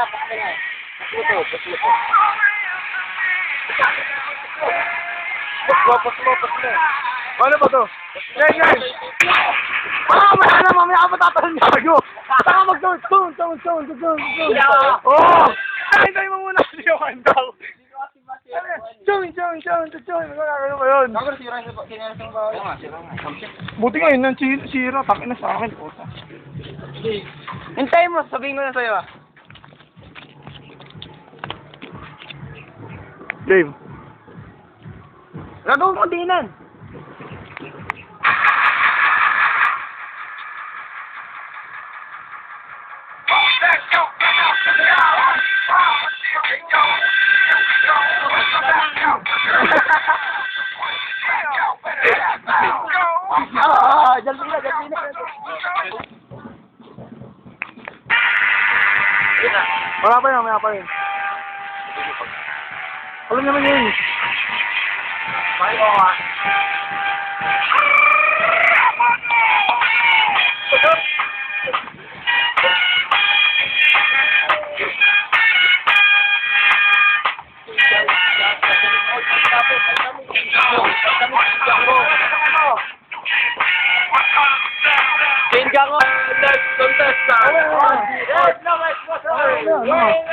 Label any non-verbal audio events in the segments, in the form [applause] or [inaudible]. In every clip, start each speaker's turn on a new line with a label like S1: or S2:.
S1: Paslo, paslo. Paslo, paslo, paslo.
S2: Ano ba to? Yan, yan! Ah, may alam, mamaya ka matatalan niya kayo! Saka mag-tone, tone, tone, tone, tone, tone,
S1: Yeah.
S2: Oo! Hintay mo muna kasi yung daw. Tone, tone, tone, tone, magkakaroon ba yun?
S1: Ako sira sa bahay. Oo nga, sira nga.
S2: Buti nga yun, nang si- sira, takin na sa akin. puta.
S1: Hintayin mo, sabihin ko na sa'yo ah.
S2: Game.
S1: Gagawin ko dinan.
S2: Ah, dyan sila, dyan sila. Wala pa yun, wala pa yun. Alam naman yun.
S1: Kinga ko, next contestant. Yes, no, next
S2: Labas!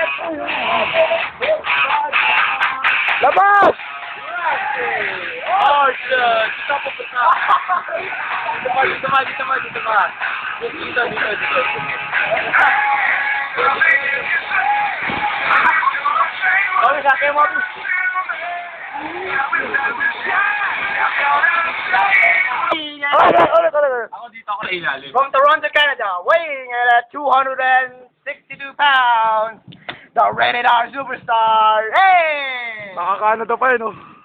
S1: Dito punta. Dito pa, dito pa, dito pa, dito. Dito, dito, dito. Okay, sa akin mo. Ako dito ako na ilalim.
S2: From Toronto, Canada, weighing in at 262 pounds, the Rated R Superstar, hey! Naka-Canada pa yun,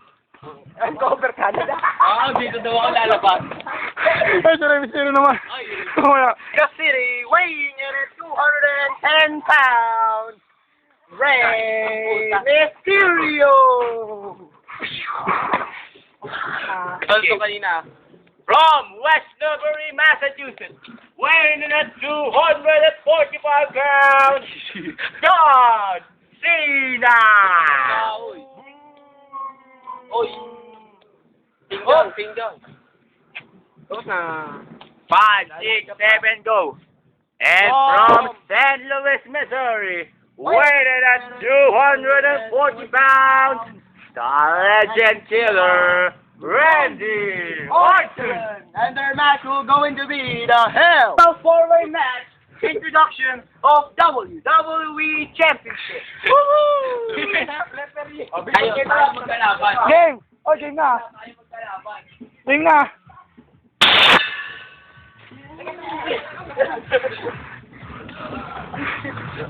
S2: oh. Vancouver, Canada.
S1: Ah, dito daw ako lalabas.
S2: Ay, sorry, Mysterio naman.
S1: Ay,
S2: Mamaya.
S1: The city weighing in at 210 pounds. Rey Mysterio! Ito kanina. From West Newbury, Massachusetts, weighing in at 245 pounds, [laughs] John Cena! Oy! Pinggan, oh. pinggan. Tapos na. Five, six, seven, go. And oh. from St. Louis, Missouri, weighted at 240 pounds, the legend killer, Randy Orton.
S2: And their match will going to be the Hell.
S1: The four-way match, introduction of WWE Championship. Woohoo!
S2: Game! Oh, game na. Game na.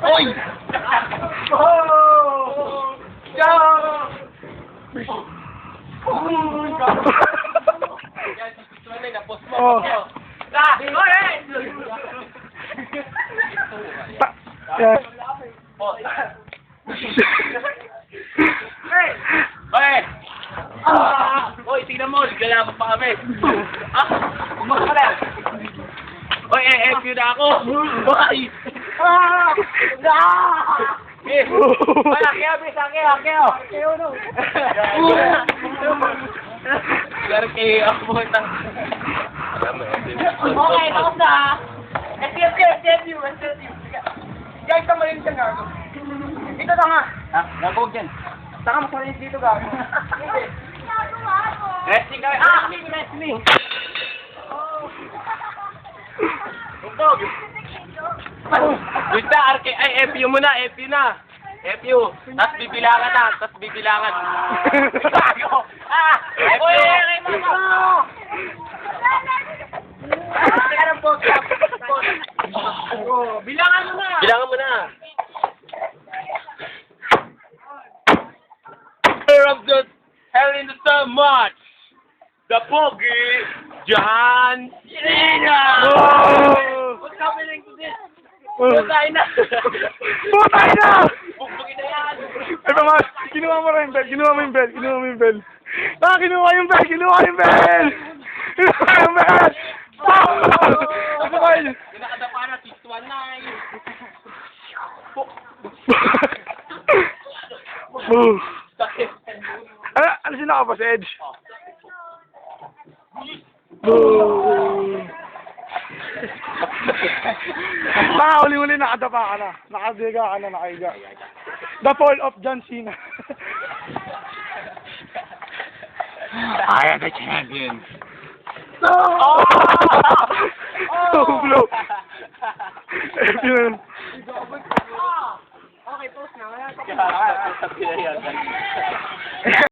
S1: Oy!
S2: Oh! Oh.
S1: Ah, alright!
S2: Yes.
S1: Oy! Ah! Oy, tingnan mo, galaban pa kami. Ah, kumaka ka. Oy, eh, eh, yun ako. Bye!
S2: Ah!
S1: Eh, wala, kaya, bis, kaya, kaya. Pero kay ako tang.
S2: Okay, tapos na. STF ka, STFU, STFU. Guys, tama rin siya gago. Dito tanga.
S1: Ha? Nagawag dyan.
S2: Tanga, mas malinis dito gago.
S1: Wrestling kami. Wrestling. Bugtog. Basta, RK, ay, FU mo na, FU na. FU. Tapos bibilangan na, tapos bibilangan. Gago. Ah! FU. Uy, kay mama.
S2: Bilangan mo na.
S1: Bilangan mo na. Winner of the Hell in the Cell match, the Pogi, John Cena!
S2: Oh!
S1: What's happening to this? Patay na!
S2: Putay na!
S1: Bugbugin na yan!
S2: Ay, mama, kinuha mo rin yung bell, kinuha mo yung bell, kinuha mo yung bell. Ah, kinuha yung bell, kinuha yung bell! Kinuha yung bell! Ah! Ano ba yun?
S1: Nakadapa na, 619.
S3: Boo. Ano, ano sila ka ba sa Edge? Baka uli-uli nakadapa ka na. Nakadiga ka na, nakaiga. The fall of John Cena.
S1: I am the champion.
S3: Oh! oh, blow. Yun.
S2: Okay, post na. Wala pa.